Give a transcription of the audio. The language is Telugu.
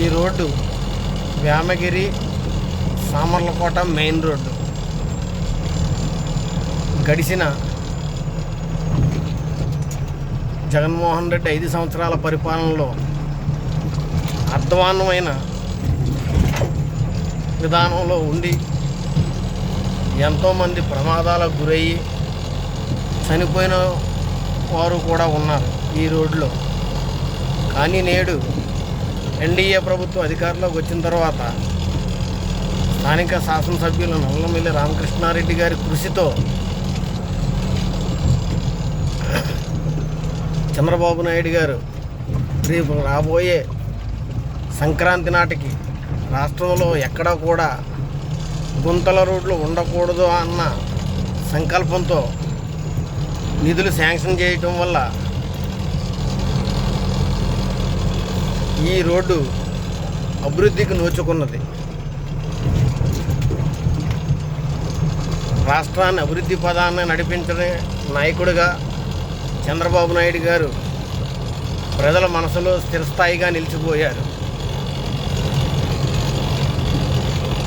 ఈ road Vemagiri Samarlakota main road. గడిచిన జగన్మోహన్ రెడ్డి ఐదు సంవత్సరాల పరిపాలనలో అర్ధవాన్నమైన విధానంలో ఉండి ఎంతోమంది ప్రమాదాలకు గురయ్యి చనిపోయిన వారు కూడా ఉన్నారు ఈ రోడ్లో కానీ నేడు ఎన్డీఏ ప్రభుత్వం అధికారంలోకి వచ్చిన తర్వాత స్థానిక శాసనసభ్యులు నల్లమిల్లి రామకృష్ణారెడ్డి గారి కృషితో చంద్రబాబు నాయుడు గారు రేపు రాబోయే సంక్రాంతి నాటికి రాష్ట్రంలో ఎక్కడా కూడా గుంతల రోడ్లు ఉండకూడదు అన్న సంకల్పంతో నిధులు శాంక్షన్ చేయటం వల్ల ఈ రోడ్డు అభివృద్ధికి నోచుకున్నది. రాష్ట్రాన్ని అభివృద్ధి పదాన్ని నడిపించే నాయకుడిగా చంద్రబాబు నాయుడు గారు ప్రజల మనసులో స్థిరస్థాయిగా నిలిచిపోయారు.